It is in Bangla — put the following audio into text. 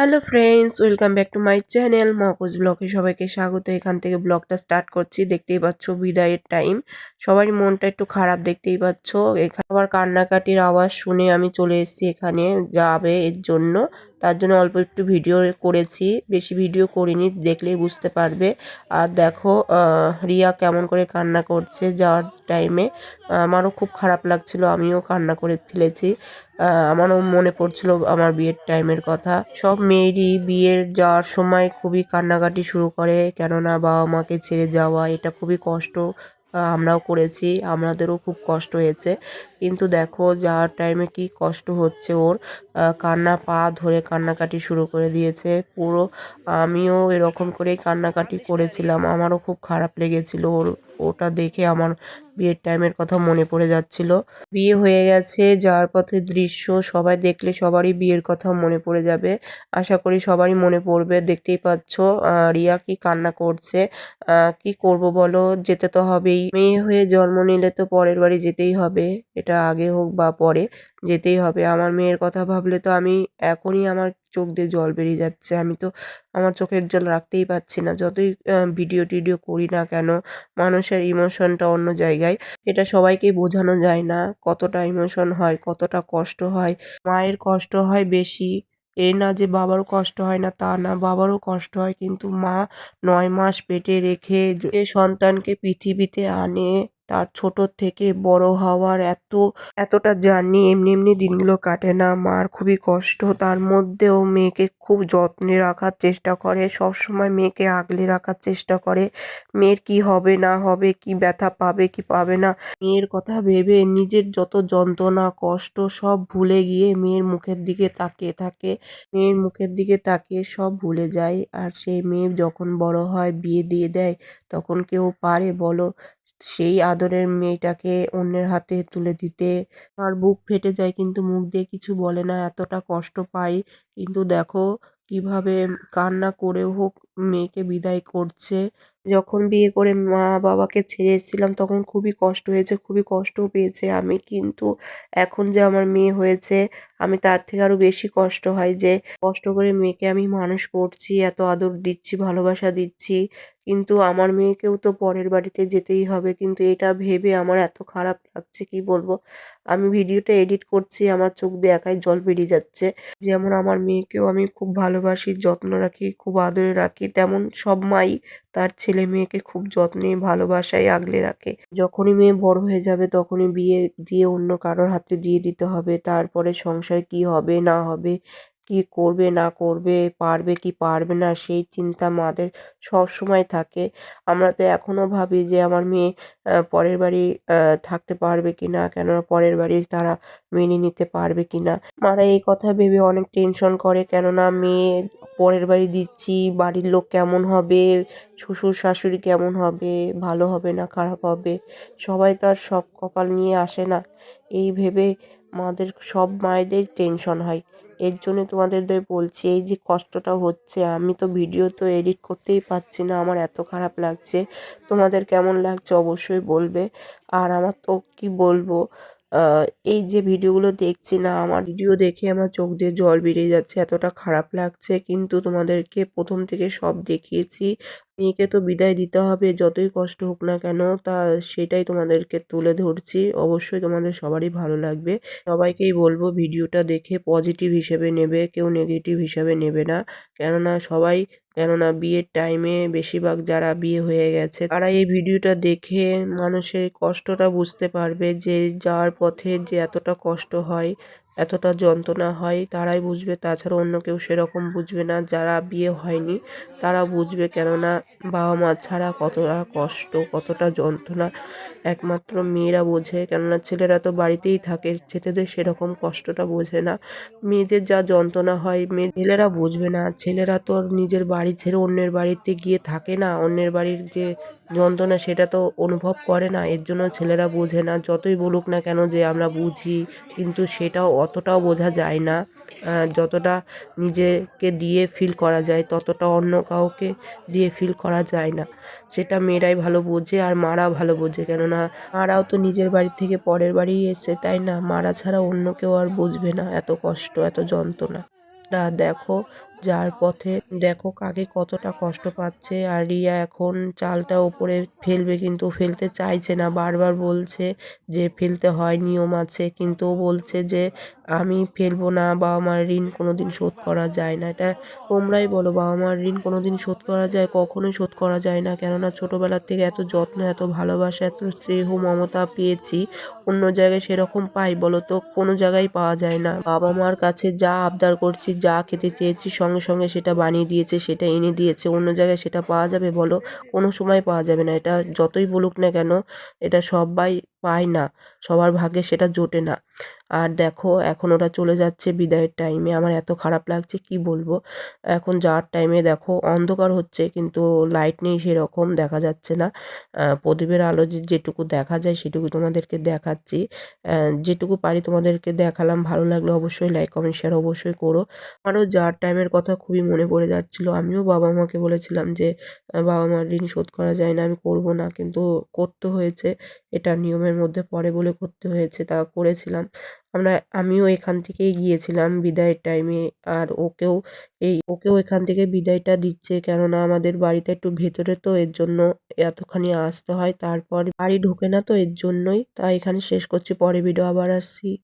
Hello friends welcome back to my channel মহকুজ ব্লগে সবাইকে স্বাগত। এখান থেকে ব্লগটা স্টার্ট করছি, দেখতেই পাচ্ছ বিদায়ের টাইম সবারই মনটা একটু খারাপ, দেখতেই পাচ্ছ। এখানে আবার কান্নাকাটির আওয়াজ শুনে আমি চলে এসেছি এখানে যাবে এর জন্য। তার জন্য অল্প একটু ভিডিও করেছি, বেশি ভিডিও করিনি, দেখলেই বুঝতে পারবে। আর দেখো রিয়া কেমন করে কান্না করছে যাওয়ার টাইমে আমারও খুব খারাপ লাগছিল, আমিও কান্না করে ফেলেছি। আমারও মনে পড়ছিল আমার বিয়ের টাইমের কথা। সব মেয়েরই বিয়ের যাওয়ার সময় খুবই কান্নাকাটি শুরু করে, কেননা বাবা মাকে ছেড়ে যাওয়া, এটা খুবই কষ্ট। আমরাও করেছি, আমাদেরও খুব কষ্ট হয়েছে। কিন্তু দেখো যাওয়ার টাইমে কি কষ্ট হচ্ছে ওর কান্না পা ধরে কান্নাকাটি শুরু করে দিয়েছে। পুরো আমিও এরকম করেই কান্নাকাটি করেছিলাম। আমারও খুব খারাপ লেগেছিল ওর, ওটা দেখে আমার বিয়ের টাইমের কথা মনে পড়ে যাচ্ছিল। বিয়ে হয়ে গেছে, যাওয়ার পথে দৃশ্য সবাই দেখলে সবারই বিয়ের কথা মনে পড়ে যাবে। আশা করি সবারই মনে পড়বে, দেখতেই পাচ্ছ রিয়া কি কান্না করছে কি করব বলো, যেতে তো হবেই। মেয়ে হয়ে জন্ম নিলে তো পরের বাড়ি যেতেই হবে, এটা আগে হোক বা পরে যেতেই হবে। আমার মেয়ের কথা ভাবলে তো আমি, এখনই আমার চোখ দিয়ে জল বেরিয়ে যাচ্ছে। আমি তো আমার চোখের জল রাখতেই পারছি না। যতই ভিডিও টিডিও করি না কেন, মানুষের ইমোশনটা অন্য জায়গায় এটা সবাইকে বোঝানো যায় না কতটা ইমোশন হয়, কতটা কষ্ট হয়। মায়ের কষ্ট হয় বেশি, এ না যে বাবারও কষ্ট হয় না, তা না, বাবারও কষ্ট হয়, কিন্তু মা নয় মাস পেটে রেখে সন্তানকে পৃথিবীতে আনে তার ছোট থেকে বড় হওয়ার এত, এতটা জার্নি এমনি এমনি দিনগুলো কাটে না। মার খুবই কষ্ট। তার মধ্যেও মেয়েকে খুব যত্নে রাখার চেষ্টা করে। সব সময় মেয়েকে আগলে রাখার চেষ্টা করে। মেয়ের কি হবে, না হবে, কি ব্যথা পাবে, কি পাবে না, মেয়ের কথা ভেবে নিজের যত যন্ত্রণা, কষ্ট সব ভুলে গিয়ে মেয়ের মুখের দিকে তাকিয়ে থাকে। মেয়ের মুখের দিকে তাকিয়ে সব ভুলে যায়। আর সেই মেয়ে যখন বড় হয়, বিয়ে দিয়ে দেয়, তখন কেউ পারে বলো সেই আদরের মেয়েটাকে অন্যের হাতে তুলে দিতে। আর বুক ফেটে যায় কিন্তু মুখ দিয়ে কিছু বলে না, এতটা কষ্ট পাই। কিন্তু দেখো কীভাবে কান্না করে হোক, মেয়েকে বিদায় করছে। যখন বিয়ে করে মা বাবাকে ছেড়ে এসেছিলাম, তখন খুবই কষ্ট হয়েছে, খুবই কষ্টও পেয়েছে আমি। কিন্তু এখন যে আমার মেয়ে হয়েছে, আমি তার থেকে আরও বেশি কষ্ট হয় যে, কষ্ট করে মেয়েকে আমি মানুষ করছি, এত আদর দিচ্ছি, ভালোবাসা দিচ্ছি। কিন্তু আমার মেয়েকেও তো পরের বাড়িতে যেতেই হবে। কিন্তু এটা ভেবে আমার এত খারাপ লাগছে, কি বলব? আমি ভিডিওটা এডিট করছি, আমার চোখ দিয়ে একাই জল বেরিয়ে যাচ্ছে। যেমন আমার মেয়েকেও আমি খুব ভালোবাসি, যত্ন রাখি, খুব আদরে রাখি, তেমন সব মাই তার ছেলে মেয়েকে খুব যত্নে, ভালোবাসায় আগলে রাখে। যখনই মেয়ে বড় হয়ে যাবে, তখনই বিয়ে দিয়ে অন্য কারোর হাতে দিয়ে দিতে হবে। তারপরে সংসার কি হবে, না হবে কি করবে, না করবে, পারবে কি পারবে না, সেই চিন্তা মাদের সব সময় থাকে। আমরা তো এখনও ভাবি যে আমার মেয়ে পরের বাড়ি থাকতে পারবে কি না কেননা পরের বাড়ি তারা মেনে নিতে পারবে কি না মারা এই কথা ভেবে অনেক টেনশন করে, কেননা মেয়ে পরের বাড়ি দিচ্ছি, বাড়ির লোক কেমন হবে, শ্বশুর শাশুড়ি কেমন হবে, ভালো হবে না খারাপ হবে, সবাই তো আর সব কপাল নিয়ে আসে না। এই ভেবে মাদের সব মায়েদের টেনশন হয়। এর জন্য তোমাদের বলছি, এই যে কষ্টটা হচ্ছে, আমি তো ভিডিও তো এডিট করতেই পারছি না, আমার এত খারাপ লাগছে। তোমাদের কেমন লাগছে অবশ্যই বলবে। আর আমার তো কি বলব এই যে ভিডিওগুলো দেখছি না, আমার ভিডিও দেখে আমার চোখ দিয়ে জল বেরিয়ে যাচ্ছে, এতটা খারাপ লাগছে। কিন্তু তোমাদেরকে প্রথম থেকে সব দেখিয়েছি। মেয়েকে তো বিদায় দিতে হবে, যতই কষ্ট হোক না কেন, তা সেটাই তোমাদেরকে তুলে ধরছি। অবশ্যই তোমাদের সবারই ভালো লাগবে। সবাইকেই বলব, ভিডিওটা দেখে পজিটিভ হিসেবে নেবে, কেউ নেগেটিভ হিসাবে নেবে না। কেননা সবাই কেননা বিয়ের টাইমে বেশিরভাগ যারা বিয়ে হয়ে গেছে, তারা এই ভিডিওটা দেখে মানুষের কষ্টটা বুঝতে পারবে যে যাওয়ার পথে যে এতটা কষ্ট হয় এতটা যন্ত্রণা হয়, তারাই বুঝবে। তাছাড়া অন্য কেউ সেরকম বুঝবে না, যারা বিয়ে হয়নি, তারা বুঝবে কেননা বাবা মা ছাড়া কতটা কষ্ট, কতটা যন্ত্রণা। একমাত্র মেয়েরা বোঝে, কেননা ছেলেরা তো বাড়িতেই থাকে, ছেলেদের সেরকম কষ্টটা বোঝে না। মেয়েদের যা যন্ত্রণা হয়, মেয়ে ছেলেরা বুঝবে না। ছেলেরা তো নিজের বাড়ি ছেড়ে অন্যের বাড়িতে গিয়ে থাকে না। অন্যের বাড়ির যে যন্ত্রণা, সেটা তো অনুভব করে না। এর জন্য ছেলেরা বোঝে না। যতই বলুক না কেন যে আমরা বুঝি, কিন্তু সেটাও অতটাও বোঝা যায় না। যতটা নিজেকে দিয়ে ফিল করা যায়, ততটা অন্য কাউকে দিয়ে ফিল করা যায় না। সেটা মেয়েরাই ভালো বোঝে আর মারা ভালো বোঝে। কেননা মারাও তো নিজের বাড়ি থেকে পরের বাড়ি এসে, তাই না? মারা ছাড়া অন্য কেউ আর বুঝবে না। এত কষ্ট, এত যন্ত্রণা। দেখো যার পথে দেখো কাকে কতটা কষ্ট পাচ্ছে আর রিয়া এখন চালটা ওপরে ফেলবে কিন্তু ফেলতে চাইছে না। বারবার বলছে যে ফেলতে হয়, নিয়ম আছে, কিন্তু বলছে যে আমি ফেলব না, বাবা মার ঋণ কোনো দিন শোধ করা যায় না। এটা তোমরাই বলো, বাবা মার ঋণ কোনো দিন শোধ করা যায়, কখনোই শোধ করা যায় না। কেননা ছোটোবেলার থেকে এত যত্ন, এত ভালোবাসা, এত স্নেহ, মমতা পেয়েছি, অন্য জায়গায় সেরকম পাই, বলো তো? কোনো জায়গায় পাওয়া যায় না। বাবা মার কাছে যা আবদার করছি, যা খেতে চেয়েছি সঙ্গে সঙ্গে সেটা বানিয়ে দিয়েছে, সেটা এনে দিয়েছে, অন্য জায়গায় সেটা পাওয়া যাবে বলো? কোনো সময় পাওয়া যাবে না। এটা যতই বলুক না কেন, এটা সবাই পায় না। সবার ভাগ্যে সেটা জোটে না। আর দেখো, এখন ওরা চলে যাচ্ছে বিদায়ের টাইমে আমার এত খারাপ লাগছে, কি বলব? এখন যাওয়ার টাইমে দেখো, অন্ধকার হচ্ছে, কিন্তু লাইট নেই সেরকম, দেখা যাচ্ছে না। প্রদীপের আলো যেটুকু দেখা যায়, সেটুকু তোমাদেরকে দেখাচ্ছি। যেটুকু পারি তোমাদেরকে দেখালাম, ভালো লাগলে অবশ্যই লাইক কমেন্ট শেয়ার অবশ্যই করো। আমারও যাওয়ার টাইমের কথা খুবই মনে পড়ে যাচ্ছিল। আমিও বাবা মাকে বলেছিলাম যে বাবা মার ঋণ শোধ করা যায় না, আমি করব না। কিন্তু করতে হয়েছে, এটা নিয়মের মধ্যে পড়ে বলে করতে হয়েছে, তা করেছিলাম। আমরা, আমিও এখান থেকেই গিয়েছিলাম বিদায়ের টাইমে আর ওকেও এই, ওকেও এখান থেকে বিদায়টা দিচ্ছে কেননা আমাদের বাড়িতে একটু ভেতরে তো, এর জন্য এতখানি আসতে হয়। তারপর বাড়ি ঢোকে না তো, এর জন্যই। তাই এখানে শেষ করছি, পরে ভিডিও আবার আসছি।